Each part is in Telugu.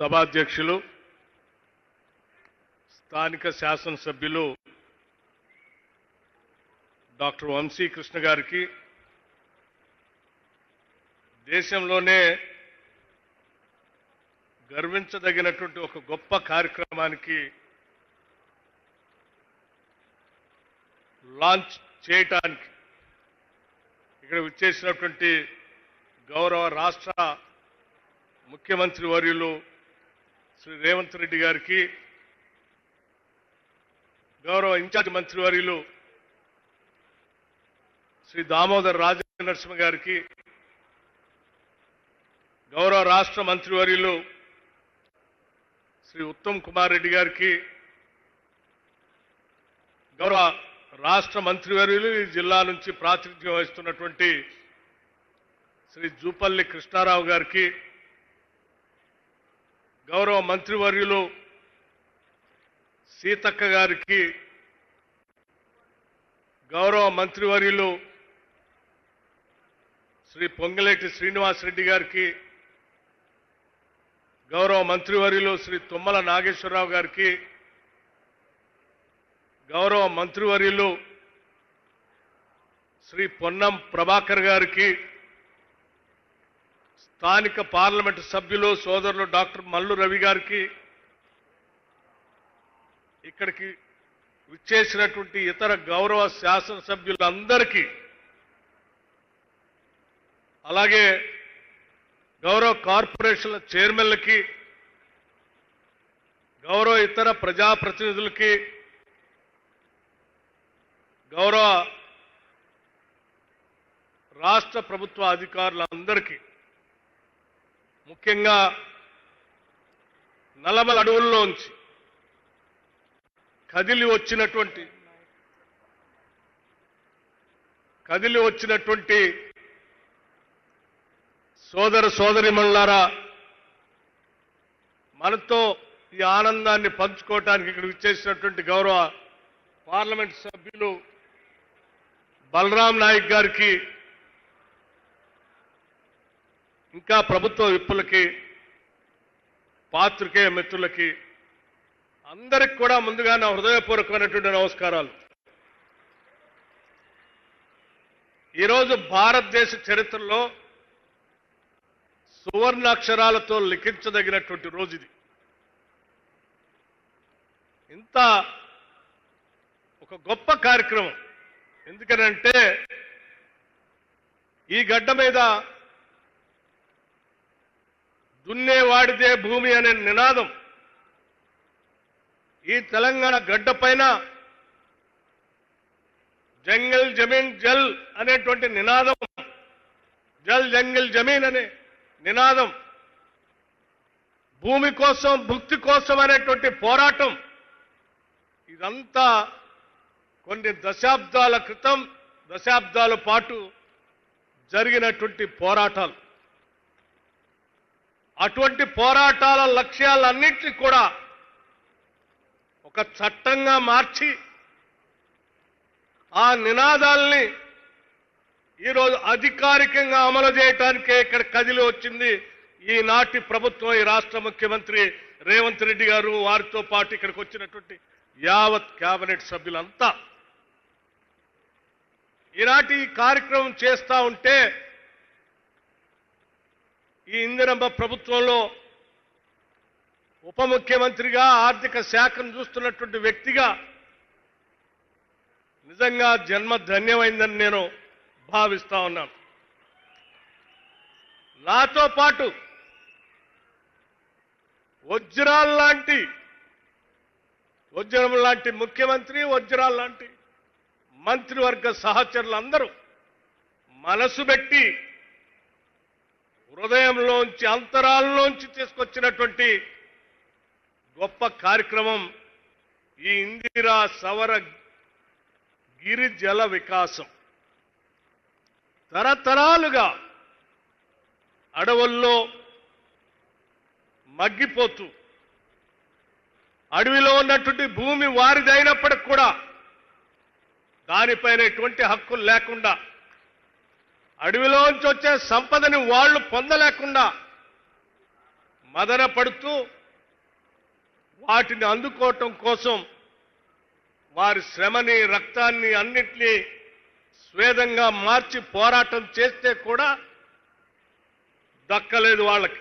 సభాధ్యక్షులు స్థానిక శాసనసభ్యులు డాక్టర్ వంశీకృష్ణ గారికి దేశంలోనే గర్వించదగినటువంటి ఒక గొప్ప కార్యక్రమానికి లాంచ్ చేయటానికి ఇక్కడ విచ్చేసినటువంటి గౌరవ రాష్ట్ర ముఖ్యమంత్రి వర్యులు శ్రీ రేవంత్ రెడ్డి గారికి గౌరవ ఇన్ఛార్జ్ మంత్రి వర్యులు శ్రీ దామోదర్ రాజ నరసింహ గారికి గౌరవ రాష్ట్ర మంత్రివర్యులు శ్రీ ఉత్తమ్ కుమార్ రెడ్డి గారికి గౌరవ రాష్ట్ర మంత్రివర్యులు ఈ జిల్లా నుంచి ప్రాతినిధ్యం వహిస్తున్నటువంటి శ్రీ జూపల్లి కృష్ణారావు గారికి గౌరవ మంత్రివర్యులు సీతక్క గారికి గౌరవ మంత్రివర్యులు శ్రీ పొంగలేటి శ్రీనివాసరెడ్డి గారికి గౌరవ మంత్రివర్యులు శ్రీ తుమ్మల నాగేశ్వరరావు గారికి గౌరవ మంత్రివర్యులు శ్రీ పొన్నం ప్రభాకర్ గారికి స్థానిక పార్లమెంటు సభ్యులు సోదరులు డాక్టర్ మల్లు రవి గారికి ఇక్కడికి విచ్చేసినటువంటి ఇతర గౌరవ శాసనసభ్యులందరికీ అలాగే గౌరవ కార్పొరేషన్ల చైర్మన్లకి గౌరవ ఇతర ప్రజాప్రతినిధులకి గౌరవ రాష్ట్ర ప్రభుత్వ అధికారులందరికీ ముఖ్యంగా నలమల అడవుల్లోంచి కదిలి వచ్చినటువంటి కదిలి వచ్చినటువంటి సోదర సోదరిమణులారా మనతో ఈ ఆనందాన్ని పంచుకోవటానికి ఇక్కడ విచ్చేసినటువంటి గౌరవ పార్లమెంట్ సభ్యులు బలరాం నాయక్ గారికి ఇంకా ప్రభుత్వ విప్పులకి పాత్రికేయ మిత్రులకి అందరికి కూడా ముందుగా నా హృదయపూర్వకమైనటువంటి నమస్కారాలు. ఈరోజు భారతదేశ చరిత్రలో సువర్ణాక్షరాలతో లిఖించదగినటువంటి రోజు ఇది. ఇంత ఒక గొప్ప కార్యక్రమం. ఎందుకనంటే ఈ గడ్డ మీద దున్నేవాడిదే భూమి అనే నినాదం. ఈ తెలంగాణ గడ్డ పైన జంగల్ జమీన్ జల్ అనేటువంటి నినాదం. జల్ జంగల్ జమీన్ అనే నినాదం. భూమి కోసం భుక్తి కోసం అనేటువంటి పోరాటం. ఇదంతా కొన్ని దశాబ్దాల క్రితం దశాబ్దాల పాటు జరిగినటువంటి పోరాటాలు. అటువంటి పోరాటాల లక్ష్యాలన్నింటినీ కూడా ఒక చట్టంగా మార్చి ఆ నినాదాల్ని ఈరోజు అధికారికంగా అమలు చేయటానికే ఇక్కడ కదిలి వచ్చింది ఈనాటి ప్రభుత్వం ఈ రాష్ట్ర ముఖ్యమంత్రి రేవంత్ రెడ్డి గారు. వారితో పాటు ఇక్కడికి వచ్చినటువంటి యావత్ కేబినెట్ సభ్యులంతా ఈనాటి ఈ కార్యక్రమం చేస్తా ఉంటే ఈ ఇందిరమ్మ ప్రభుత్వంలో ఉప ముఖ్యమంత్రిగా ఆర్థిక శాఖను చూస్తున్నటువంటి వ్యక్తిగా నిజంగా జన్మ ధన్యమైందని నేను భావిస్తా ఉన్నాను. నాతో పాటు వజ్రాల్ లాంటి వజ్రం లాంటి ముఖ్యమంత్రి వజ్రాల్ లాంటి మంత్రివర్గ సహచరులందరూ మనసు పెట్టి హృదయంలోంచి అంతరాల్లోంచి తీసుకొచ్చినటువంటి గొప్ప కార్యక్రమం ఈ ఇందిరా సవర గిరిజల వికాసం. తరతరాలుగా అడవుల్లో మగ్గిపోతూ అడవిలో ఉన్నటువంటి భూమి వారిదైనప్పటికి కూడా దానిపైన ఎటువంటి హక్కులు లేకుండా అడవిలోంచి వచ్చే సంపదని వాళ్ళు పొందలేకుండా మదన పడుతూ వాటిని అందుకోవటం కోసం వారి శ్రమని రక్తాన్ని అన్నిటినీ స్వేదంగా మార్చి పోరాటం చేస్తే కూడా దక్కలేదు వాళ్ళకి.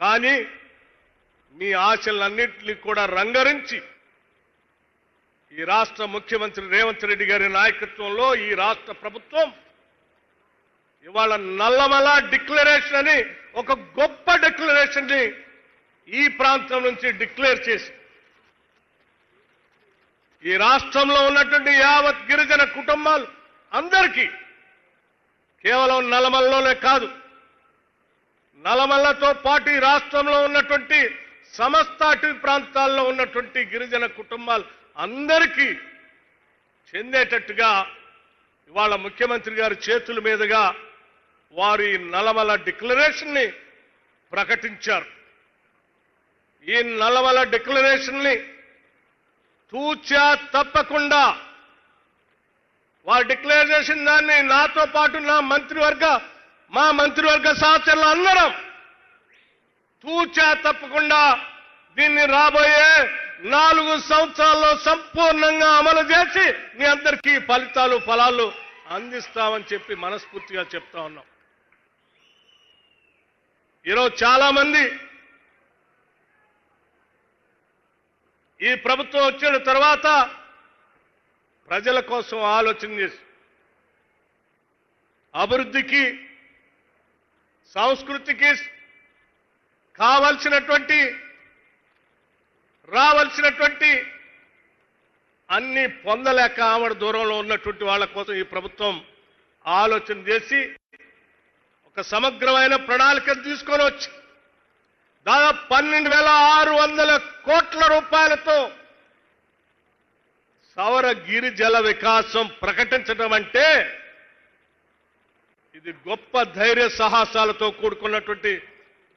కానీ మీ ఆశలన్నింటినీ కూడా రంగరించి ఈ రాష్ట్ర ముఖ్యమంత్రి రేవంత్ రెడ్డి గారి నాయకత్వంలో ఈ రాష్ట్ర ప్రభుత్వం ఇవాళ నల్లమల డిక్లరేషన్ అని ఒక గొప్ప డిక్లరేషన్ని ఈ ప్రాంతం నుంచి డిక్లేర్ చేసి ఈ రాష్ట్రంలో ఉన్నటువంటి యావత్ గిరిజన కుటుంబాలు అందరికీ కేవలం నలమల్లోనే కాదు నలమల్లతో పాటు ఈ రాష్ట్రంలో ఉన్నటువంటి సమస్త అటవీ ప్రాంతాల్లో ఉన్నటువంటి గిరిజన కుటుంబాలు అందరికీ చెందేటట్టుగా ఇవాళ ముఖ్యమంత్రి గారి చేతుల మీదుగా వారి నలమల డిక్లరేషన్ని ప్రకటించారు. ఈ నలమల డిక్లరేషన్ని తూచా తప్పకుండా వారు డిక్లేర్ చేసిన దాన్ని నాతో పాటు నా మంత్రివర్గ మా మంత్రివర్గ సహచరులు అందరం తూచా తప్పకుండా దీన్ని రాబోయే నాలుగు సంవత్సరాల్లో సంపూర్ణంగా అమలు చేసి మీ అందరికీ ఫలితాలు ఫలాలు అందిస్తామని చెప్పి మనస్ఫూర్తిగా చెప్తా ఉన్నాం. ఈరోజు చాలా మంది ఈ ప్రభుత్వం వచ్చిన తర్వాత ప్రజల కోసం ఆలోచన చేసి అభివృద్ధికి సంస్కృతికి కావలసినటువంటి రావలసినటువంటి అన్ని పొందలేక ఆవిడ దూరంలో ఉన్నటువంటి వాళ్ళ కోసం ఈ ప్రభుత్వం ఆలోచన చేసి ఒక సమగ్రమైన ప్రణాళికను తీసుకొని వచ్చి దాదాపు పన్నెండు వేల ఆరు వందల కోట్ల రూపాయలతో సౌర గిరిజల వికాసం ప్రకటించడం అంటే ఇది గొప్ప ధైర్య సాహసాలతో కూడుకున్నటువంటి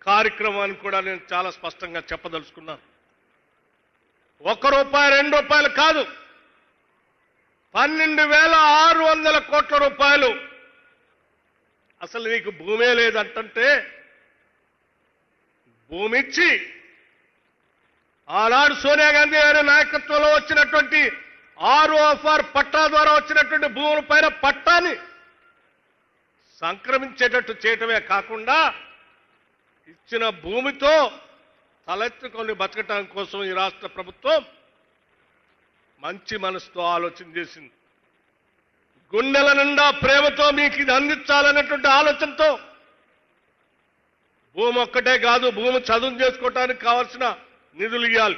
కార్యక్రమాన్ని కూడా నేను చాలా స్పష్టంగా చెప్పదలుచుకున్నాను. ఒక రూపాయి రెండు రూపాయలు కాదు. పన్నెండు వేల ఆరు వందల కోట్ల రూపాయలు. అసలు నీకు భూమే లేదంటే భూమి ఇచ్చి ఆనాడు సోనియా గాంధీ గారి నాయకత్వంలో వచ్చినటువంటి ఆరు ఆఫర్ పట్టా ద్వారా వచ్చినటువంటి భూముల పైన పట్టాని సంక్రమించేటట్టు చేయటమే కాకుండా ఇచ్చిన భూమితో తలెత్తుకొని బతకటం కోసం ఈ రాష్ట్ర ప్రభుత్వం మంచి మనసుతో ఆలోచన చేసింది. గుండెల నిండా ప్రేమతో మీకు ఇది అందించాలనేటువంటి ఆలోచనతో భూమి ఒక్కటే కాదు భూమి చదువు చేసుకోవటానికి కావాల్సిన నిధులు ఇవ్వాలి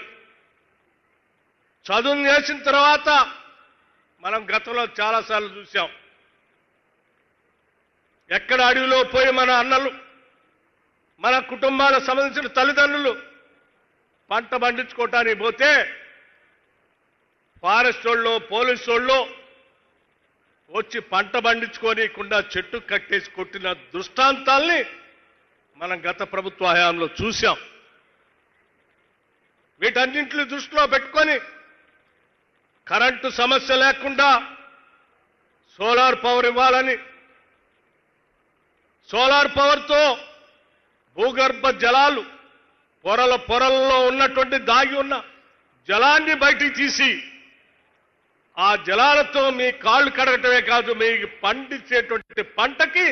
చదువు చేసిన తర్వాత మనం గతంలో చాలాసార్లు చూసాం ఎక్కడ అడవిలో పోయి మన అన్నలు మన కుటుంబాలకు సంబంధించిన తల్లిదండ్రులు పంట పండించుకోవటానికి పోతే ఫారెస్ట్ వాళ్ళు పోలీసు వాళ్ళు వచ్చి పంట పండించుకోనికుండా చెట్టు కట్టేసి కొట్టిన దృష్టాంతాల్ని మనం గత ప్రభుత్వ హయాంలో చూశాం. వీటన్నింటిని దృష్టిలో పెట్టుకొని కరెంటు సమస్య లేకుండా సోలార్ పవర్ ఇవ్వాలని సోలార్ పవర్తో భూగర్భ జలాలు పొరల పొరల్లో ఉన్నటువంటి దాగి ఉన్న జలాన్ని బయటికి తీసి ఆ జలాలతో మీ కాళ్ళు కడగటమే కాదు మీ పండించేటువంటి పంటకి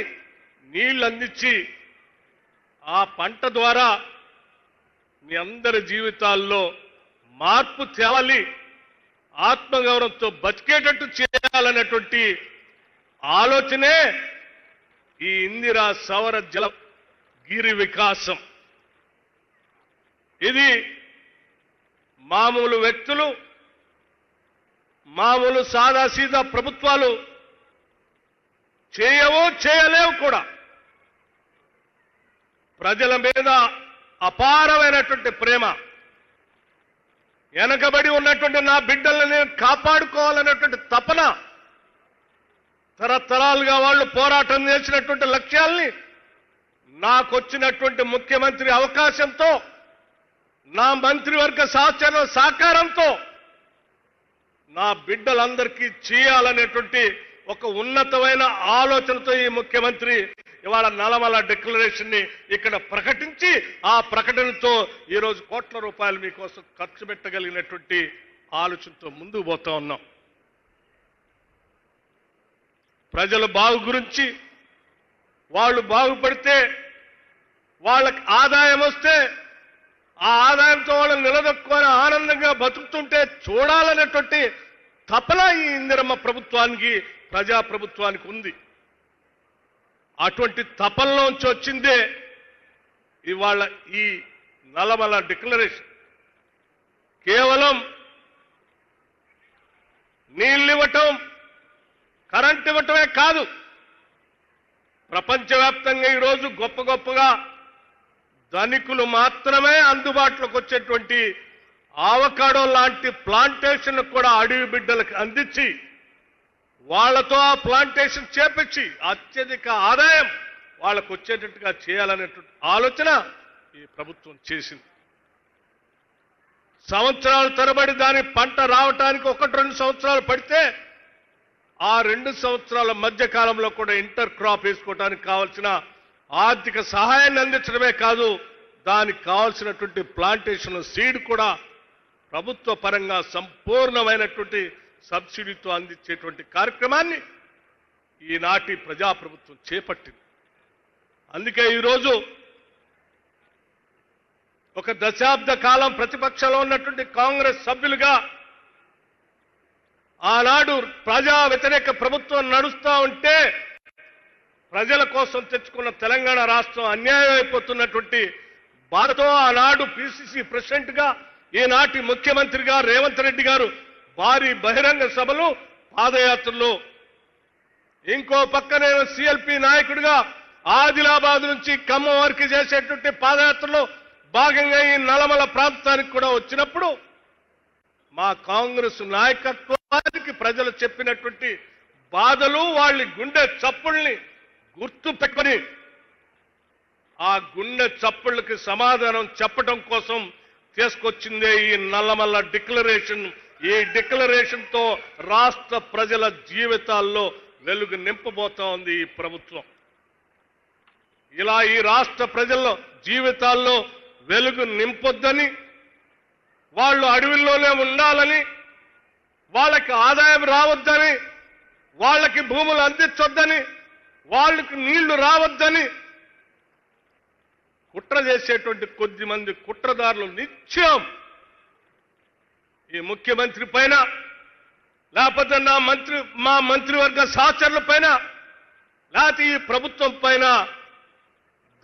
నీళ్ళు అందించి ఆ పంట ద్వారా మీ అందరి జీవితాల్లో మార్పు తేవాలి ఆత్మగౌరవంతో బతికేటట్టు చేయాలనేటువంటి ఆలోచనే ఈ ఇందిరా సౌర జల గిరి వికాసం. ఇది మామూలు వ్యక్తులు మామూలు సాదాసీదా ప్రభుత్వాలు చేయవో చేయలేవు కూడా. ప్రజల మీద అపారమైనటువంటి ప్రేమ వెనకబడి ఉన్నటువంటి నా బిడ్డల్ని నేను కాపాడుకోవాలనేటువంటి తపన తరతరాలుగా వాళ్ళు పోరాటం చేసినటువంటి లక్ష్యాల్ని నాకొచ్చినటువంటి ముఖ్యమంత్రి అవకాశంతో నా మంత్రివర్గ సహచర సహకారంతో నా బిడ్డలందరికీ చేయాలనేటువంటి ఒక ఉన్నతమైన ఆలోచనతో ఈ ముఖ్యమంత్రి ఇవాళ నలమల డిక్లరేషన్ని ఇక్కడ ప్రకటించి ఆ ప్రకటనతో ఈరోజు కోట్ల రూపాయలు మీకోసం ఖర్చు పెట్టగలిగినటువంటి ఆలోచనతో ముందుకు పోతా ఉన్నాం. ప్రజల బాగు గురించి వాళ్ళు బాగుపడితే వాళ్ళకి ఆదాయం వస్తే ఆ ఆదాయంతో వాళ్ళని నిలదొక్కుని ఆనందంగా బతుకుతుంటే చూడాలనేటువంటి తపల ఈ ఇందిరమ్మ ప్రభుత్వానికి ప్రజా ప్రభుత్వానికి ఉంది. అటువంటి తపనలోంచి వచ్చిందే ఇవాళ ఈ నలమల డిక్లరేషన్. కేవలం నీళ్ళు ఇవ్వటం కరెంట్ ఇవ్వటమే కాదు. ప్రపంచవ్యాప్తంగా ఈరోజు గొప్ప గొప్పగా ధనికులు మాత్రమే అందుబాటులోకి వచ్చేటువంటి ఆవకాడో లాంటి ప్లాంటేషన్ కూడా అడవి బిడ్డలకు అందించి వాళ్ళతో ఆ ప్లాంటేషన్ చేపించి అత్యధిక ఆదాయం వాళ్ళకు వచ్చేటట్టుగా చేయాలనేటువంటి ఆలోచన ఈ ప్రభుత్వం చేసింది. సంవత్సరాల తరబడి దాని పంట రావటానికి ఒకటి రెండు సంవత్సరాలు పడితే ఆ రెండు సంవత్సరాల మధ్య కాలంలో కూడా ఇంటర్ క్రాప్ వేసుకోవడానికి కావాల్సిన ఆర్థిక సహాయాన్ని అందించడమే కాదు దానికి కావాల్సినటువంటి ప్లాంటేషన్ సీడ్ కూడా ప్రభుత్వ పరంగా సంపూర్ణమైనటువంటి సబ్సిడీతో అందించేటువంటి కార్యక్రమాన్ని ఈనాటి ప్రజాప్రభుత్వం చేపట్టింది. అందుకే ఈరోజు ఒక దశాబ్ద కాలం ప్రతిపక్షంలో ఉన్నటువంటి కాంగ్రెస్ సభ్యులుగా ఆనాడు ప్రజా వ్యతిరేక ప్రభుత్వం నడుస్తూ ఉంటే ప్రజల కోసం తెచ్చుకున్న తెలంగాణ రాష్ట్రం అన్యాయం అయిపోతున్నటువంటి బాధతో ఆనాడు పిసిసి ప్రెసిడెంట్గా ఈనాటి ముఖ్యమంత్రిగా రేవంత్ రెడ్డి గారు భారీ బహిరంగ సభలు పాదయాత్రలు. ఇంకో పక్కనే సిఎల్పి నాయకుడిగా ఆదిలాబాద్ నుంచి ఖమ్మం వరకు చేసేటువంటి పాదయాత్రలో భాగంగా ఈ నలమల ప్రాంతానికి కూడా వచ్చినప్పుడు మా కాంగ్రెస్ నాయకత్వానికి ప్రజలు చెప్పినటువంటి బాధలు వాళ్ళ గుండె చప్పుల్ని గుర్తు పెట్టుకొని ఆ గుండె చప్పుళ్ళకి సమాధానం చెప్పడం కోసం తీసుకొచ్చిందే ఈ నల్లమల్ల డిక్లరేషన్. ఈ డిక్లరేషన్తో రాష్ట్ర ప్రజల జీవితాల్లో వెలుగు నింపబోతా ఉంది ఈ ప్రభుత్వం. ఇలా ఈ రాష్ట్ర ప్రజల జీవితాల్లో వెలుగు నింపొద్దని వాళ్ళు అడవిల్లోనే ఉండాలని వాళ్ళకి ఆదాయం రావద్దని వాళ్ళకి భూములు అందించొద్దని వాళ్ళకి నీళ్ళు రావద్దని కుట్ర చేసేటువంటి కొద్ది మంది కుట్రదారులు నిత్యం ఈ ముఖ్యమంత్రి పైన లేకపోతే నా మంత్రి మా మంత్రివర్గ సహచరుల పైన లేకపోతే ఈ ప్రభుత్వం పైన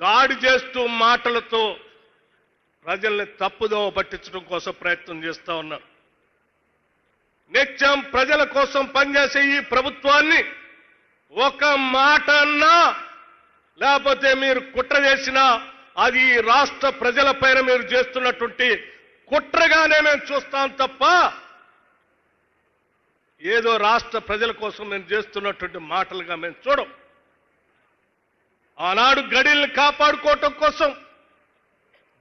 దాడి చేస్తూ మాటలతో ప్రజల్ని తప్పుదోవ పట్టించడం కోసం ప్రయత్నం చేస్తూ ఉన్నారు. నిత్యం ప్రజల కోసం పనిచేసే ఈ ప్రభుత్వాన్ని ఒక మాట అన్నా లేకపోతే మీరు కుట్ర చేసినా అది ఈ రాష్ట్ర ప్రజల పైన మీరు చేస్తున్నటువంటి కుట్రగానే మేము చూస్తాం తప్ప ఏదో రాష్ట్ర ప్రజల కోసం మేము చేస్తున్నటువంటి మాటలుగా మేము చూడం. ఆనాడు గడిల్ని కాపాడుకోవటం కోసం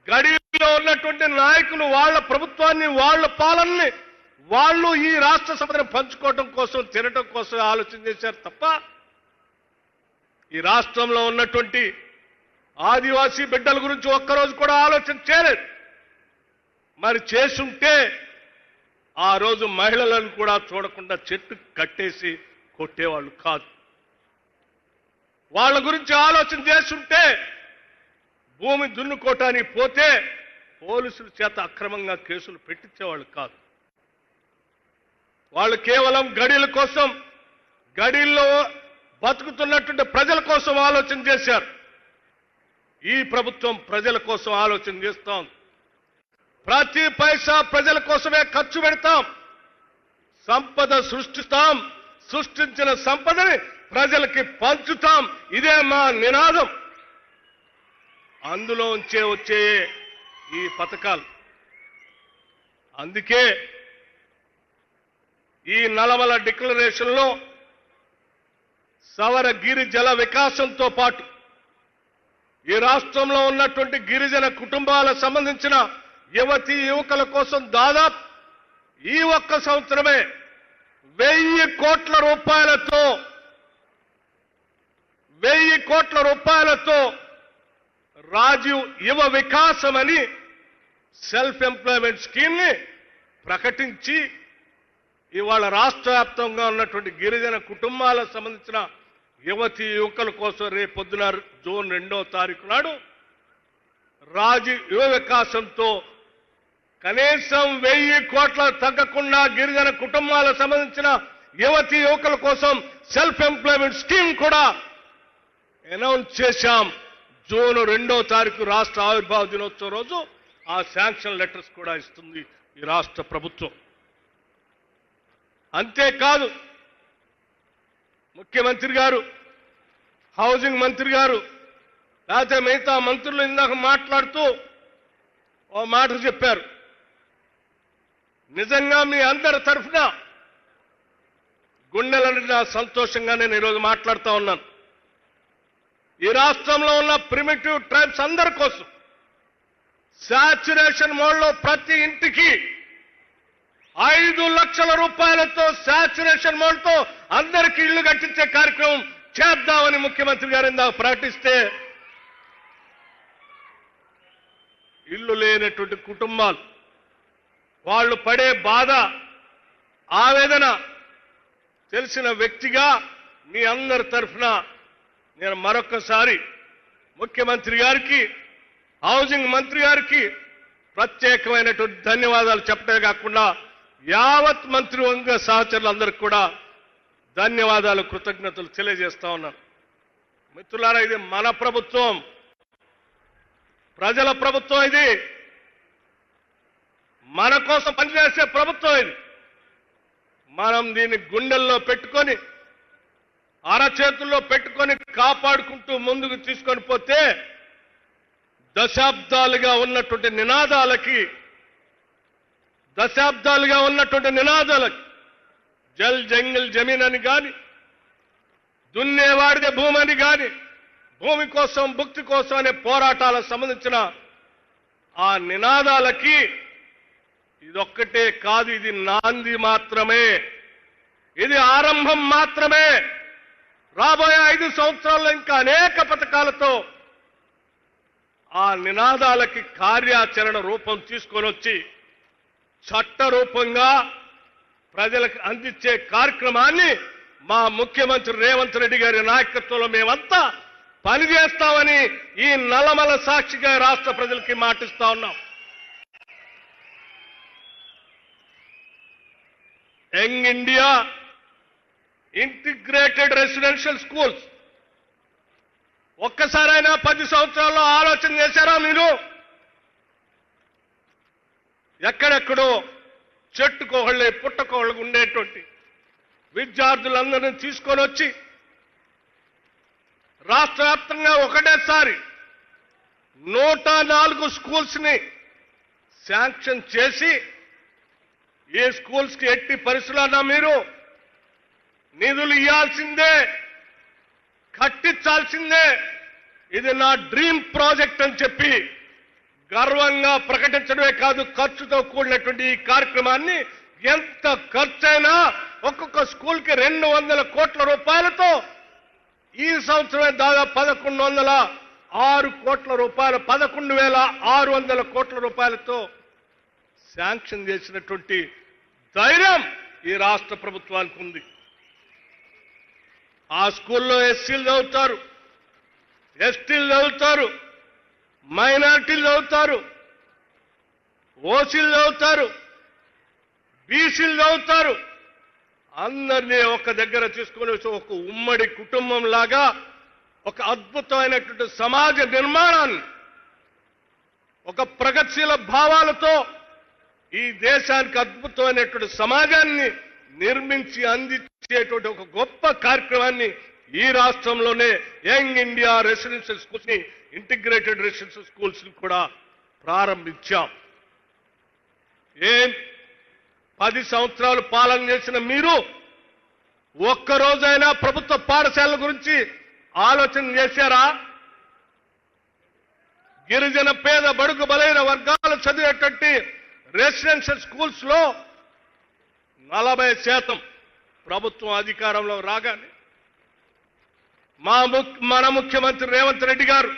గడిలో ఉన్నటువంటి నాయకులు వాళ్ళ ప్రభుత్వాన్ని వాళ్ళ పాలనని వాళ్ళు ఈ రాష్ట్ర సంపదను పంచుకోవటం కోసం తినటం కోసం ఆలోచన చేశారు తప్ప ఈ రాష్ట్రంలో ఉన్నటువంటి ఆదివాసీ బిడ్డల గురించి ఒక్కరోజు కూడా ఆలోచన చేయలేదు. మరి చేసుంటే ఆ రోజు మహిళలను కూడా చూడకుండా చెట్టు కట్టేసి కొట్టేవాళ్ళు కాదు. వాళ్ళ గురించి ఆలోచన చేస్తుంటే భూమి దున్నుకోటానికి పోతే పోలీసుల చేత అక్రమంగా కేసులు పెట్టించేవాళ్ళు కాదు. వాళ్ళు కేవలం గడిల కోసం గడిల్లో బతుకుతున్నటువంటి ప్రజల కోసం ఆలోచన చేశారు. ఈ ప్రభుత్వం ప్రజల కోసం ఆలోచన చేస్తాం. ప్రతి పైసా ప్రజల కోసమే ఖర్చు పెడతాం. సంపద సృష్టిస్తాం. సృష్టించిన సంపదని ప్రజలకి పంచుతాం. ఇదే మా నినాదం. అందులోంచే వచ్చే ఈ పథకాలు. అందుకే ఈ నలమల డిక్లరేషన్లో సవర గిరి జల వికాసంతో పాటు ఈ రాష్ట్రంలో ఉన్నటువంటి గిరిజన కుటుంబాలకు సంబంధించిన యువతి యువకుల కోసం దాదాపు ఈ ఒక్క సంవత్సరమే వెయ్యి కోట్ల రూపాయలతో వెయ్యి కోట్ల రూపాయలతో రాజీవ్ యువ వికాసం అని సెల్ఫ్ ఎంప్లాయ్మెంట్ స్కీమ్ని ప్రకటించి ఇవాళ రాష్ట్ర వ్యాప్తంగా ఉన్నటువంటి గిరిజన కుటుంబాలకు సంబంధించిన యువతి యువకుల కోసం రేపు పొద్దున జూన్ రెండో తారీఖు నాడు రాజు యువ వికాసంతో కనీసం వెయ్యి కోట్ల తగ్గకుండా గిరిజన కుటుంబాలకు సంబంధించిన యువతి యువకుల కోసం సెల్ఫ్ ఎంప్లాయ్మెంట్ స్కీమ్ కూడా అనౌన్స్ చేశాం. జూన్ రెండో తారీఖు రాష్ట్ర ఆవిర్భావ దినోత్సవం రోజు ఆ శాంక్షన్ లెటర్స్ కూడా ఇస్తుంది ఈ రాష్ట్ర ప్రభుత్వం. అంతేకాదు ముఖ్యమంత్రి గారు హౌసింగ్ మంత్రి గారు లేకపోతే మిగతా మంత్రులు ఇందాక మాట్లాడుతూ ఓ మాట చెప్పారు. నిజంగా మీ అందరి తరఫున గుండెల నిండా సంతోషంగా నేను ఈరోజు మాట్లాడుతూ ఉన్నాను. ఈ రాష్ట్రంలో ఉన్న ప్రిమిటివ్ ట్రైబ్స్ అందరి కోసం శాచురేషన్ మోడ్లో ప్రతి ఇంటికి ఐదు లక్షల రూపాయలతో శాచురేషన్ మోడ్తో అందరికీ ఇళ్ళు కట్టించే కార్యక్రమం చేద్దామని ముఖ్యమంత్రి గారు ఇందాక ప్రకటిస్తే ఇల్లు లేనటువంటి కుటుంబాలు వాళ్ళు పడే బాధ ఆవేదన తెలిసిన వ్యక్తిగా మీ అందరి తరఫున నేను మరొకసారి ముఖ్యమంత్రి గారికి హౌసింగ్ మంత్రి గారికి ప్రత్యేకమైనటువంటి ధన్యవాదాలు చెప్పడమే కాకుండా యావత్ మంత్రివర్గ సహచరులందరికీ కూడా ధన్యవాదాలు కృతజ్ఞతలు తెలియజేస్తా ఉన్నాను. మిత్రులారా ఇది మన ప్రభుత్వం. ప్రజల ప్రభుత్వం ఇది. మన కోసం పనిచేసే ప్రభుత్వం ఇది. మనం దీన్ని గుండెల్లో పెట్టుకొని అరచేతుల్లో పెట్టుకొని కాపాడుకుంటూ ముందుకు తీసుకొని పోతే దశాబ్దాలుగా ఉన్నటువంటి నినాదాలకి దశాబ్దాలుగా ఉన్నటువంటి నినాదాలకి జల్ జంగిల్ జమీన్ అని కానీ దున్నేవాడిదే భూమి అని కానీ భూమి కోసం భుక్తి కోసం అనే పోరాటాలకు సంబంధించిన ఆ నినాదాలకి ఇదొక్కటే కాదు ఇది నాంది మాత్రమే. ఇది ఆరంభం మాత్రమే. రాబోయే ఐదు సంవత్సరాల్లో ఇంకా అనేక పథకాలతో ఆ నినాదాలకి కార్యాచరణ రూపం తీసుకొని వచ్చి చట్ట రూపంగా ప్రజలకు అందించే కార్యక్రమాన్ని మా ముఖ్యమంత్రి రేవంత్ రెడ్డి గారి నాయకత్వంలో మేమంతా పనిచేస్తామని ఈ నల్లమల సాక్షిగా రాష్ట్ర ప్రజలకి మాటిస్తా ఉన్నాం. Young India integrated residential schools. ఒక్కసారైనా పది సంవత్సరాల్లో ఆలోచన చేశారా మీరు? ఎక్కడెక్కడో చెట్టుకోహళ్ళే పుట్టకోహళ్ళు ఉండేటువంటి విద్యార్థులందరినీ తీసుకొని వచ్చి రాష్ట్ర వ్యాప్తంగా ఒకటేసారి నూట నాలుగు స్కూల్స్ని శాంక్షన్ చేసి ఏ స్కూల్స్కి ఎట్టి పరిస్థితులన్నా మీరు నిధులు ఇవ్వాల్సిందే కట్టించాల్సిందే. ఇది నా డ్రీమ్ ప్రాజెక్ట్ అని చెప్పి గర్వంగా ప్రకటించడమే కాదు ఖర్చుతో కూడినటువంటి ఈ కార్యక్రమాన్ని ఎంత ఖర్చైనా ఒక్కొక్క స్కూల్కి రెండు వందల కోట్ల రూపాయలతో ఈ సంవత్సరమే దాదాపు పదకొండు వందల ఆరు కోట్ల రూపాయలు పదకొండు వేల ఆరు వందల కోట్ల రూపాయలతో శాంక్షన్ చేసినటువంటి ధైర్యం ఈ రాష్ట్ర ప్రభుత్వానికి ఉంది. ఆ స్కూల్లో ఎస్సీలు చదువుతారు ఎస్టీలు చదువుతారు మైనార్టీలు చదువుతారు ఓసీలు చదువుతారు బీసీలు చదువుతారు. అందరినీ ఒక దగ్గర తీసుకొని ఒక ఉమ్మడి కుటుంబం లాగా ఒక అద్భుతమైనటువంటి సమాజ నిర్మాణాన్ని ఒక ప్రగతిశీల భావాలతో ఈ దేశానికి అద్భుతమైనటువంటి సమాజాన్ని నిర్మించి అందించేటువంటి ఒక గొప్ప కార్యక్రమాన్ని ఈ రాష్ట్రంలోనే యంగ్ ఇండియా రెసిడెన్షియల్ స్కూల్స్ని ఇంటిగ్రేటెడ్ రెసిడెన్షియల్ స్కూల్స్ని కూడా ప్రారంభించాం. ఏం? పది సంవత్సరాలు పాలన చేసిన మీరు ఒక్కరోజైనా ప్రభుత్వ పాఠశాలల గురించి ఆలోచన చేశారా? గిరిజన పేద బడుగు బలైన వర్గాలు చదివేటట్టు రెసిడెన్షియల్ స్కూల్స్లో నలభై శాతం ప్రభుత్వం అధికారంలో రాగానే మా మన ముఖ్యమంత్రి రేవంత్ రెడ్డి గారు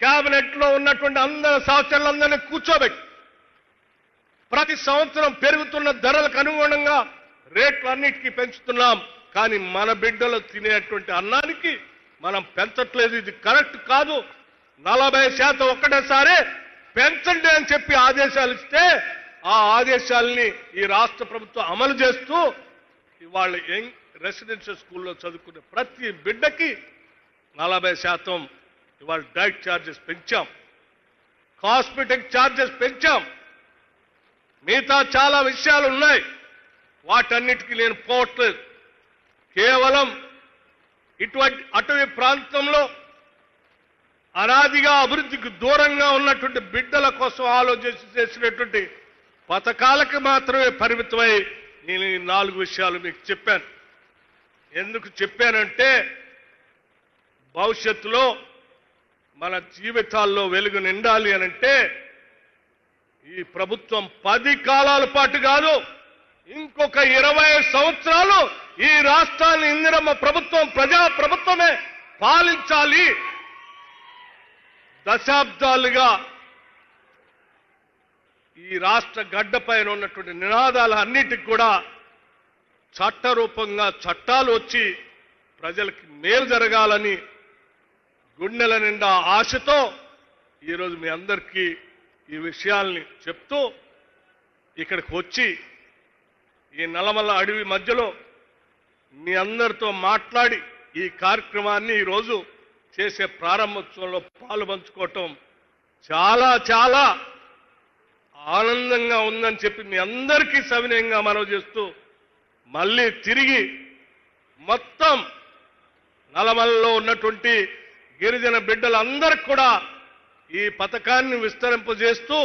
కేబినెట్లో ఉన్నటువంటి అందరి సహచరులందరినీ కూర్చోబెట్టి ప్రతి సంవత్సరం పెరుగుతున్న ధరలకు అనుగుణంగా రేట్లు అన్నిటికీ పెంచుతున్నాం. కానీ మన బిడ్డలు తినేటువంటి అన్నానికి మనం పెంచట్లేదు. ఇది కరెక్ట్ కాదు. నలభై శాతం ఒక్కటేసారి పెంచండి అని చెప్పి ఆదేశాలు ఇస్తే ఆ ఆదేశాలని ఈ రాష్ట్ర ప్రభుత్వం అమలు చేస్తూ ఇవాళ రెసిడెన్షియల్ స్కూల్లో చదువుకునే ప్రతి బిడ్డకి నలభై శాతం ఇవాళ డైట్ ఛార్జెస్ పెంచాం. కాస్మెటిక్ ఛార్జెస్ పెంచాం. మిగతా చాలా విషయాలు ఉన్నాయి. వాటన్నిటికీ నేను పోవట్లేదు. కేవలం ఇటువంటి అటవీ ప్రాంతంలో అనాదిగా అభివృద్ధికి దూరంగా ఉన్నటువంటి బిడ్డల కోసం ఆలోచించి చేసినటువంటి పథకాలకు మాత్రమే పరిమితమై నేను ఈ నాలుగు విషయాలు మీకు చెప్పాను. ఎందుకు చెప్పానంటే భవిష్యత్తులో మన జీవితాల్లో వెలుగు నిండాలి అనంటే ఈ ప్రభుత్వం పది కాలాల పాటు కాదు ఇంకొక ఇరవై సంవత్సరాలు ఈ రాష్ట్రాన్ని ఇందిరమ్మ ప్రభుత్వం ప్రజా ప్రభుత్వమే పాలించాలి. దశాబ్దాలుగా ఈ రాష్ట్ర గడ్డపైన ఉన్నటువంటి నినాదాలు అన్నిటికి కూడా చట్టరూపంగా చట్టాలు వచ్చి ప్రజలకి మేలు జరగాలని గుండెల నిండా ఆశతో ఈరోజు మీ అందరికీ ఈ విషయాల్ని చెప్తూ ఇక్కడికి వచ్చి ఈ నల్లమల్ల అడవి మధ్యలో మీ అందరితో మాట్లాడి ఈ కార్యక్రమాన్ని ఈరోజు చేసే ప్రారంభోత్సవంలో పాలు పంచుకోవటం చాలా చాలా ఆనందంగా ఉందని చెప్పి మీ అందరికీ సవినయంగా మనవి చేస్తూ మళ్ళీ తిరిగి మొత్తం నలమలలో ఉన్నటువంటి గిరిజన బిడ్డలందరికీ కూడా ఈ పథకాన్ని విస్తరింపజేస్తూ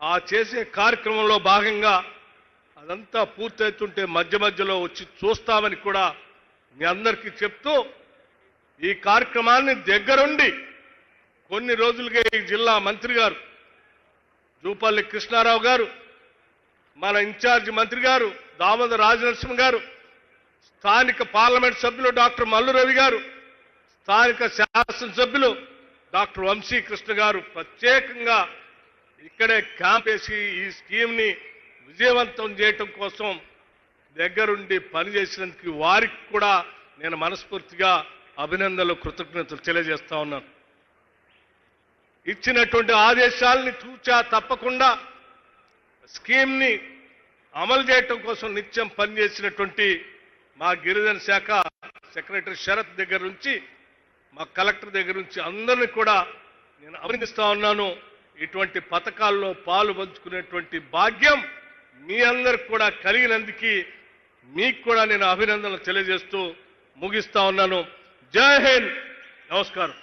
ఆ చేసే కార్యక్రమంలో భాగంగా అదంతా పూర్తవుతుంటే మధ్య మధ్యలో వచ్చి చూస్తామని కూడా మీ అందరికీ చెప్తూ ఈ కార్యక్రమాన్ని దగ్గరుండి కొన్ని రోజులుగా ఈ జిల్లా మంత్రి గారు జూపల్లి కృష్ణారావు గారు మన ఇన్ఛార్జ్ మంత్రి గారు దామోదర రాజనరసింహ గారు స్థానిక పార్లమెంట్ సభ్యులు డాక్టర్ మల్లు రవి గారు స్థానిక శాసనసభ్యులు డాక్టర్ వంశీకృష్ణ గారు ప్రత్యేకంగా ఇక్కడే క్యాంప్ వేసి ఈ స్కీమ్ని విజయవంతం చేయటం కోసం దగ్గరుండి పనిచేసినందుకు వారికి కూడా నేను మనస్ఫూర్తిగా అభినందనలు కృతజ్ఞతలు తెలియజేస్తా ఉన్నాను. ఇచ్చినటువంటి ఆదేశాలని తూచా తప్పకుండా స్కీమ్ని అమలు చేయటం కోసం నిత్యం పనిచేసినటువంటి మా గిరిజన శాఖ సెక్రటరీ శరత్ దగ్గర నుంచి మా కలెక్టర్ దగ్గర నుంచి అందరిని కూడా నేను అభినందిస్తా ఉన్నాను. ఇటువంటి పథకాల్లో పాలు పంచుకునేటువంటి భాగ్యం మీ అందరికి కూడా కలిగినందుకు మీకు కూడా నేను అభినందనలు తెలియజేస్తూ ముగిస్తా ఉన్నాను. జై హింద్. నమస్కారం.